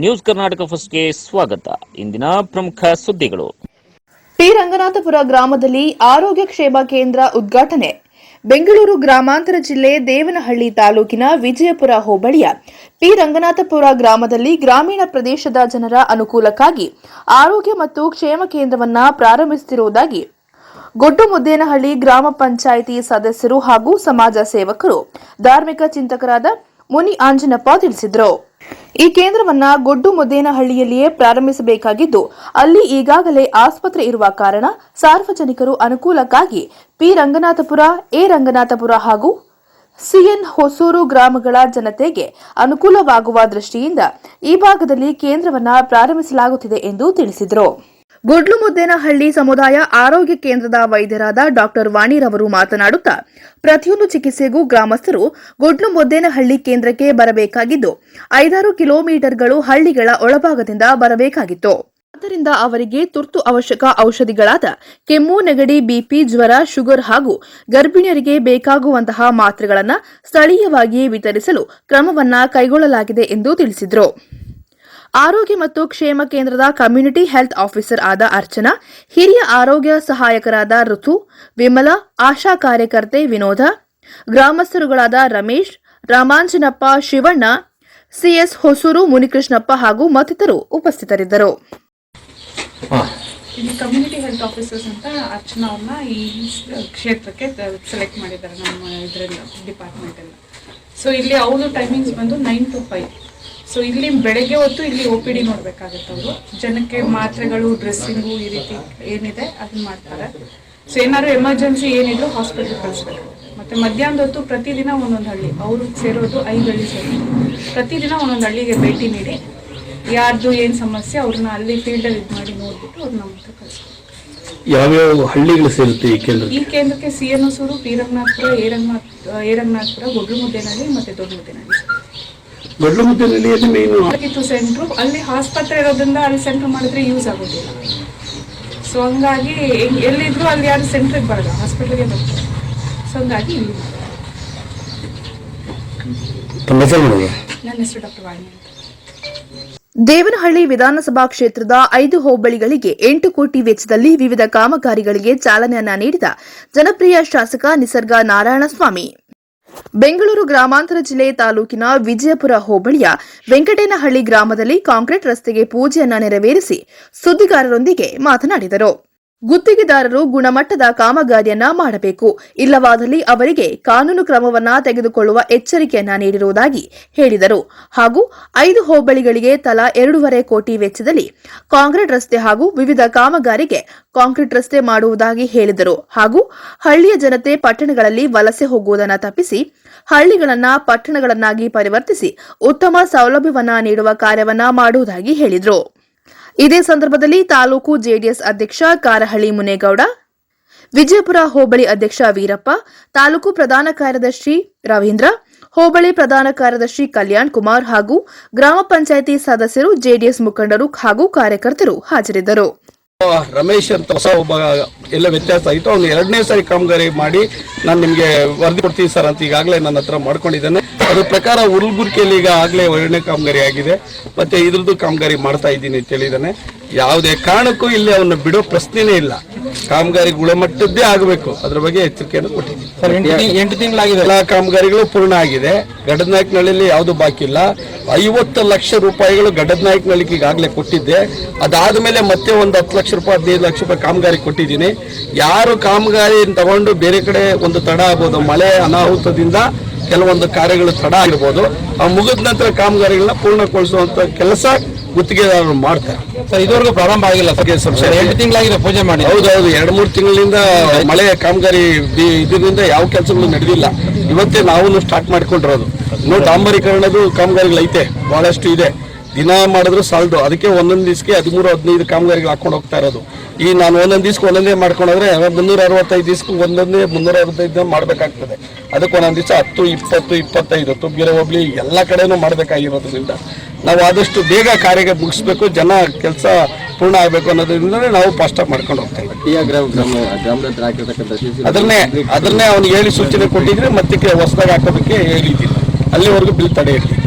News Karnataka ಫಸ್ಟ್ಗೆ ಸ್ವಾಗತ. ಇಂದಿನ ಪ್ರಮುಖ ಸುದ್ದಿಗಳು. ಟಿ ರಂಗನಾಥಪುರ ಗ್ರಾಮದಲ್ಲಿ ಆರೋಗ್ಯ ಕ್ಷೇಮ ಕೇಂದ್ರ ಉದ್ಘಾಟನೆ. ಬೆಂಗಳೂರು ಗ್ರಾಮಾಂತರ ಜಿಲ್ಲೆ ದೇವನಹಳ್ಳಿ ತಾಲೂಕಿನ ವಿಜಯಪುರ ಹೋಬಳಿಯ ಪಿ. ರಂಗನಾಥಪುರ ಗ್ರಾಮದಲ್ಲಿ ಗ್ರಾಮೀಣ ಪ್ರದೇಶದ ಜನರ ಅನುಕೂಲಕ್ಕಾಗಿ ಆರೋಗ್ಯ ಮತ್ತು ಕ್ಷೇಮ ಕೇಂದ್ರವನ್ನ ಪ್ರಾರಂಭಿಸುತ್ತಿರುವುದಾಗಿ ಗೊಡ್ಡುಮುದ್ದೇನಹಳ್ಳಿ ಗ್ರಾಮ ಪಂಚಾಯಿತಿ ಸದಸ್ಯರು ಹಾಗೂ ಸಮಾಜ ಸೇವಕರು, ಧಾರ್ಮಿಕ ಚಿಂತಕರಾದ ಮುನಿ ಆಂಜನಪ್ಪ ತಿಳಿಸಿದರು. ಈ ಕೇಂದ್ರವನ್ನ ಗೊಡ್ಡು ಮುದ್ದೇನಹಳ್ಳಿಯಲ್ಲಿಯೇ ಪ್ರಾರಂಭಿಸಬೇಕಾಗಿದ್ದು, ಅಲ್ಲಿ ಈಗಾಗಲೇ ಆಸ್ಪತ್ರೆ ಇರುವ ಕಾರಣ ಸಾರ್ವಜನಿಕರು ಅನುಕೂಲಕ್ಕಾಗಿ ಪಿ. ರಂಗನಾಥಪುರ, ಎ. ರಂಗನಾಥಪುರ ಹಾಗೂ ಸಿಎನ್ ಹೊಸೂರು ಗ್ರಾಮಗಳ ಜನತೆಗೆ ಅನುಕೂಲವಾಗುವ ದೃಷ್ಟಿಯಿಂದ ಈ ಭಾಗದಲ್ಲಿ ಕೇಂದ್ರವನ್ನ ಪ್ರಾರಂಭಿಸಲಾಗುತ್ತಿದೆ ಎಂದು ತಿಳಿಸಿದರು. ಗುಡ್ಲುಮುದ್ದೇನಹಳ್ಳಿ ಸಮುದಾಯ ಆರೋಗ್ಯ ಕೇಂದ್ರದ ವೈದ್ಯರಾದ ಡಾಕ್ಟರ್ ವಾಣಿರವರು ಮಾತನಾಡುತ್ತಾ, ಪ್ರತಿಯೊಂದು ಚಿಕಿತ್ಸೆಗೂ ಗ್ರಾಮಸ್ಥರು ಗುಡ್ಲುಮುದ್ದೇನಹಳ್ಳಿ ಕೇಂದ್ರಕ್ಕೆ ಬರಬೇಕಾಗಿದ್ದು, ಐದಾರು ಕಿಲೋಮೀಟರ್ಗಳು ಹಳ್ಳಿಗಳ ಒಳಭಾಗದಿಂದ ಬರಬೇಕಾಗಿತ್ತು. ಆದ್ದರಿಂದ ಅವರಿಗೆ ತುರ್ತು ಅವಶ್ಯಕ ಔಷಧಿಗಳಾದ ಕೆಮ್ಮು, ನೆಗಡಿ ಬಿಪಿ ಜ್ವರ, ಶುಗರ್ ಹಾಗೂ ಗರ್ಭಿಣಿಯರಿಗೆ ಬೇಕಾಗುವಂತಹ ಮಾತ್ರೆಗಳನ್ನು ಸ್ಥಳೀಯವಾಗಿಯೇ ವಿತರಿಸಲು ಕ್ರಮವನ್ನ ಕೈಗೊಳ್ಳಲಾಗಿದೆ ಎಂದು ತಿಳಿಸಿದರು. ಆರೋಗ್ಯ ಮತ್ತು ಕ್ಷೇಮ ಕೇಂದ್ರದ ಕಮ್ಯುನಿಟಿ ಹೆಲ್ತ್ ಆಫೀಸರ್ ಆದ ಅರ್ಚನಾ ಹಿರಿಯ ಆರೋಗ್ಯ ಸಹಾಯಕರಾದ ಋತು ವಿಮಲಾ ಆಶಾ ಕಾರ್ಯಕರ್ತೆ ವಿನೋದ ಗ್ರಾಮಸ್ಥರುಗಳಾದ ರಮೇಶ್ ರಾಮಾಂಜನಪ್ಪ ಶಿವಣ್ಣ ಸಿಎಸ್ ಹೊಸೂರು ಮುನಿಕೃಷ್ಣಪ್ಪ ಹಾಗೂ ಮತ್ತಿತರರು ಉಪಸ್ಥಿತರಿದ್ದರು. ಇಲ್ಲಿ ಕಮ್ಯುನಿಟಿ ಹೆಲ್ತ್ ಆಫೀಸರ್ಸ್ ಅಂತ ಅರ್ಚನಾ ಅವ್ರನ್ನ ಈ ಕ್ಷೇತ್ರಕ್ಕೆ ಸೆಲೆಕ್ಟ್ ಮಾಡಿದ್ದಾರೆ ನಮ್ಮ ಇದರಲ್ಲಿ ಡಿಪಾರ್ಟ್ಮೆಂಟಲ್ಲಿ ಸೊ ಇಲ್ಲಿ ಅವ್ರದ್ದು ಟೈಮಿಂಗ್ಸ್ ಬಂದು ನೈನ್ ಟು ಫೈವ್ ಸೊ ಇಲ್ಲಿ ಬೆಳಗ್ಗೆ ಹೊತ್ತು ಇಲ್ಲಿ ಒ ಪಿ ಡಿ ನೋಡ್ಬೇಕಾಗತ್ತೆ ಅವರು. ಜನಕ್ಕೆ ಮಾತ್ರೆಗಳು ಡ್ರೆಸ್ಸಿಂಗು ಈ ರೀತಿ ಏನಿದೆ ಅದನ್ನ ಮಾಡ್ತಾರೆ. ಸೊ ಏನಾದ್ರು ಎಮರ್ಜೆನ್ಸಿ ಏನಿದ್ರು ಹಾಸ್ಪಿಟಲ್ ಕಳಿಸ್ಬೇಕು. ಮತ್ತೆ ಮಧ್ಯಾಹ್ನದ ಹೊತ್ತು ಪ್ರತಿದಿನ ಒಂದೊಂದು ಹಳ್ಳಿ. ಅವರು ಸೇರೋದು ಐದು ಹಳ್ಳಿ ಸೇರಿ. ಪ್ರತಿದಿನ ಒಂದೊಂದು ಹಳ್ಳಿಗೆ ಭೇಟಿ ನೀಡಿ ಯಾರ್ದು ಏನು ಸಮಸ್ಯೆ ಅವ್ರನ್ನ ಅಲ್ಲಿ ಫೀಲ್ಡಲ್ಲಿ ಇದು ಮಾಡಿ ನೋಡ್ಬಿಟ್ಟು ಅವ್ರನ್ನ ಮತ್ತೆ ಕಳಿಸ್ಬೇಕು. ಯಾವ್ಯಾವ ಹಳ್ಳಿಗಳು ಸೇರುತ್ತೆ ಈ ಕೇಂದ್ರ ಈ ಕೇಂದ್ರಕ್ಕೆ ಸಿ ಎನ್ ಹೊಸೂರು ಪೀರಂಗನಾಥ್ಪುರ ಏರಂಗನಾಥ್ ಏರಂಗನಾಥ್ಪುರ ಮುದ್ದೇನಹಳ್ಳಿ ಮತ್ತೆ ದೊಡ್ಡ ಮುದ್ದೇನಹಳ್ಳಿ ದೊಡ್ಡ ಮುದ್ದೆನಲ್ಲಿ ಅಲ್ಲಿ ಮೇನು ಆಗಿತ್ತು ಸೆಂಟ್ರು ಅಲ್ಲಿ ಆಸ್ಪತ್ರೆ ಇರೋದ್ರಿಂದ ಅಲ್ಲಿ ಸೆಂಟ್ರ್ ಮಾಡಿದ್ರೆ ಯೂಸ್ ಆಗೋದಿಲ್ಲ. ಸೊ ಹಂಗಾಗಿ ಎಲ್- ಎಲ್ಲಿದ್ರು ಅಲ್ಲಿ ಯಾರು ಸೆಂಟ್ರಿಗೆ ಬರಲ್ಲ ಹಾಸ್ಪಿಟ್ಲಿಗೆ ಬರ್ತಾರೆ. ಸೊ ಹಂಗಾಗಿ ನನ್ನ ಹೆಸರು ಡಾಕ್ಟರ್ ವಾಣಿ ಅಂತ. ದೇವನಹಳ್ಳಿ ವಿಧಾನಸಭಾ ಕ್ಷೇತ್ರದ ಐದು ಹೋಬಳಿಗಳಿಗೆ ಎಂಟು ಕೋಟಿ ವೆಚ್ಚದಲ್ಲಿ ವಿವಿಧ ಕಾಮಗಾರಿಗಳಿಗೆ ಚಾಲನೆಯನ್ನ ನೀಡಿದ ಜನಪ್ರಿಯ ಶಾಸಕ ನಿಸರ್ಗ ನಾರಾಯಣಸ್ವಾಮಿ. ಬೆಂಗಳೂರು ಗ್ರಾಮಾಂತರ ಜಿಲ್ಲೆ ತಾಲೂಕಿನ ವಿಜಯಪುರ ಹೋಬಳಿಯ ವೆಂಕಟೇನಹಳ್ಳಿ ಗ್ರಾಮದಲ್ಲಿ ಕಾಂಕ್ರೀಟ್ ರಸ್ತೆಗೆ ಪೂಜೆಯನ್ನ ನೆರವೇರಿಸಿ ಸುದ್ದಿಗಾರರೊಂದಿಗೆ ಮಾತನಾಡಿದರು. ಗುತ್ತಿಗೆದಾರರು ಗುಣಮಟ್ಟದ ಕಾಮಗಾರಿಯನ್ನ ಮಾಡಬೇಕು. ಇಲ್ಲವಾದಲ್ಲಿ ಅವರಿಗೆ ಕಾನೂನು ಕ್ರಮವನ್ನ ತೆಗೆದುಕೊಳ್ಳುವ ಎಚ್ಚರಿಕೆಯನ್ನ ನೀಡಿರುವುದಾಗಿ ಹೇಳಿದರು. ಹಾಗೂ ಐದು ಹೋಬಳಿಗಳಿಗೆ ತಲಾ ಎರಡೂವರೆ ಕೋಟಿ ವೆಚ್ಚದಲ್ಲಿ ಕಾಂಕ್ರೀಟ್ ರಸ್ತೆ ಹಾಗೂ ವಿವಿಧ ಕಾಮಗಾರಿಗೆ ಕಾಂಕ್ರೀಟ್ ರಸ್ತೆ ಮಾಡುವುದಾಗಿ ಹೇಳಿದರು. ಹಾಗೂ ಹಳ್ಳಿಯ ಜನತೆ ಪಟ್ಟಣಗಳಲ್ಲಿ ವಲಸೆ ಹೋಗುವುದನ್ನು ತಪ್ಪಿಸಿ, ಹಳ್ಳಿಗಳನ್ನ ಪಟ್ಟಣಗಳನ್ನಾಗಿ ಪರಿವರ್ತಿಸಿ ಉತ್ತಮ ಸೌಲಭ್ಯವನ್ನ ನೀಡುವ ಕಾರ್ಯವನ್ನ ಮಾಡುವುದಾಗಿ ಹೇಳಿದರು. ಇದೇ ಸಂದರ್ಭದಲ್ಲಿ ತಾಲೂಕು ಜೆಡಿಎಸ್ ಅಧ್ಯಕ್ಷ ಕಾರಹಳ್ಳಿ ಮುನೇಗೌಡ, ವಿಜಯಪುರ ಹೋಬಳಿ ಅಧ್ಯಕ್ಷ ವೀರಪ್ಪ, ತಾಲೂಕು ಪ್ರಧಾನ ಕಾರ್ಯದರ್ಶಿ ರವೀಂದ್ರ, ಹೋಬಳಿ ಪ್ರಧಾನ ಕಾರ್ಯದರ್ಶಿ ಕಲ್ಯಾಣ್ ಕುಮಾರ್ ಹಾಗೂ ಗ್ರಾಮ ಪಂಚಾಯಿತಿ ಸದಸ್ಯರು ಜೆಡಿಎಸ್ ಮುಖಂಡರು ಹಾಗೂ ಕಾರ್ಯಕರ್ತರು ಹಾಜರಿದ್ದರು. ರಮೇಶ್ ಅಂತ ಹೊಸ ಒಬ್ಬ ಎಲ್ಲ ವ್ಯತ್ಯಾಸ ಆಯಿತು ಅವ್ನು ಎರಡನೇ ಸಾರಿ ಕಾಮಗಾರಿ ಮಾಡಿ ನಾನು ನಿಮಗೆ ವರದಿ ಕೊಡ್ತೀನಿ ಸರ್ ಅಂತ ಈಗಾಗಲೇ ನನ್ನ ಹತ್ರ ಮಾಡ್ಕೊಂಡಿದ್ದೇನೆ. ಅದ್ರ ಪ್ರಕಾರ ಉಲ್ಬುರ್ಕಿಯಲ್ಲಿ ಈಗ ಆಗಲೇ ಎರಡನೇ ಕಾಮಗಾರಿ ಆಗಿದೆ. ಮತ್ತೆ ಇದ್ರದ್ದು ಕಾಮಗಾರಿ ಮಾಡ್ತಾ ಇದ್ದೀನಿ ಅಂತ ಹೇಳಿದ್ದಾನೆ. ಯಾವುದೇ ಕಾರಣಕ್ಕೂ ಇಲ್ಲಿ ಅವನ್ನ ಬಿಡೋ ಪ್ರಶ್ನೆನೇ ಇಲ್ಲ. ಕಾಮಗಾರಿ ಗುಣಮಟ್ಟದ್ದೇ ಆಗಬೇಕು. ಅದ್ರ ಬಗ್ಗೆ ಎಚ್ಚರಿಕೆಯನ್ನು ಕೊಟ್ಟಿದ್ದೀನಿ. ಎಂಟು ತಿಂಗಳಾಗಿದೆ. ಎಲ್ಲ ಕಾಮಗಾರಿಗಳು ಪೂರ್ಣ ಆಗಿದೆ. ಗಡದನಾಯಕನಹಳ್ಳಿಯಲ್ಲಿ ಯಾವುದು ಬಾಕಿ ಇಲ್ಲ. ಐವತ್ತು ಲಕ್ಷ ರೂಪಾಯಿಗಳು ಗಡದನಾಯಕನಹಳ್ಳಿಗೆ ಈಗಾಗಲೇ ಕೊಟ್ಟಿದ್ದೆ. ಅದಾದ ಮೇಲೆ ಮತ್ತೆ ಒಂದು ಹತ್ತು ಲಕ್ಷ ರೂಪಾಯಿ ಹದಿನೈದು ಲಕ್ಷ ರೂಪಾಯಿ ಕಾಮಗಾರಿ ಕೊಟ್ಟಿದ್ದೀನಿ. ಯಾರು ಕಾಮಗಾರಿ ತಗೊಂಡು ಬೇರೆ ಕಡೆ ಒಂದು ತಡ ಆಗ್ಬೋದು ಮಳೆ ಅನಾಹುತದಿಂದ ಕೆಲವೊಂದು ಕಾರ್ಯಗಳು ತಡ ಆಗಿರ್ಬೋದು ಆ ಮುಗಿದ ನಂತರ ಕಾಮಗಾರಿಗಳನ್ನ ಪೂರ್ಣಗೊಳಿಸುವಂತ ಕೆಲಸ ಗುತ್ತಿಗೆದಾರರು ಮಾಡ್ತಾರೆ. ಸರ್ ಇದುವರೆಗೂ ಪ್ರಾರಂಭ ಆಗಿಲ್ಲ ಸರ್. ಎಂಟು ತಿಂಗಳಾಗಿದೆ ಪೂಜೆ ಮಾಡಿ. ಹೌದು ಎರಡು ಮೂರು ತಿಂಗಳಿಂದ ಮಳೆ ಕಾಮಗಾರಿ ಇದರಿಂದ ಯಾವ ಕೆಲಸಗಳು ನಡೆದಿಲ್ಲ. ಇವತ್ತೇ ನಾವು ಸ್ಟಾರ್ಟ್ ಮಾಡ್ಕೊಂಡಿರೋದು. ಇನ್ನು ಡಾಂಬರೀಕರಣದು ಕಾಮಗಾರಿಗಳು ಐತೆ ಬಹಳಷ್ಟು ಇದೆ. ದಿನ ಮಾಡಿದ್ರು ಸಾಲದು. ಅದಕ್ಕೆ ಒಂದೊಂದು ದಿವಸಕ್ಕೆ ಹದಿಮೂರು ಹದಿನೈದು ಕಾಮಗಾರಿಗಳು ಹಾಕೊಂಡು ಹೋಗ್ತಾ ಇರೋದು. ಈ ನಾನು ಒಂದೊಂದು ದಿವ್ಸಕ್ಕೆ ಒಂದೊಂದೇ ಮಾಡ್ಕೊಂಡ್ರೆ ಮುನ್ನೂರ ಅರವತ್ತೈದು ದಿವಸಕ್ಕೆ ಒಂದೊಂದೇ ಮುನ್ನೂರ ಅರವತ್ತೈದು ದಿನ ಮಾಡಬೇಕಾಗ್ತದೆ. ಅದಕ್ಕೆ ಒಂದೊಂದು ದಿವಸ ಹತ್ತು ಇಪ್ಪತ್ತು ಇಪ್ಪತ್ತೈದು ತುಬ್ಗೆರೆ ಹೋಗ್ಲಿ ಎಲ್ಲ ಕಡೆನೂ ಮಾಡಬೇಕಾಗಿರೋದ್ರಿಂದ ನಾವು ಆದಷ್ಟು ಬೇಗ ಕಾರ್ಯಗೆ ಮುಗಿಸ್ಬೇಕು ಜನ ಕೆಲಸ ಪೂರ್ಣ ಆಗಬೇಕು ಅನ್ನೋದ್ರಿಂದ ನಾವು ಫಾಸ್ಟಾಗಿ ಮಾಡ್ಕೊಂಡು ಹೋಗ್ತಾ ಇದ್ದೀವಿ. ಅದನ್ನೇ ಅದನ್ನೇ ಅವ್ನಿಗೆ ಹೇಳಿ ಸೂಚನೆ ಕೊಟ್ಟಿದ್ರೆ ಮತ್ತೆ ಹೊಸದಾಗಿ ಹಾಕೋದಕ್ಕೆ ಹೇಳಿದ್ದೀನಿ ಅಲ್ಲಿವರೆಗೂ ಬಿಲ್ ತಡೆ ಇರ್ತೀವಿ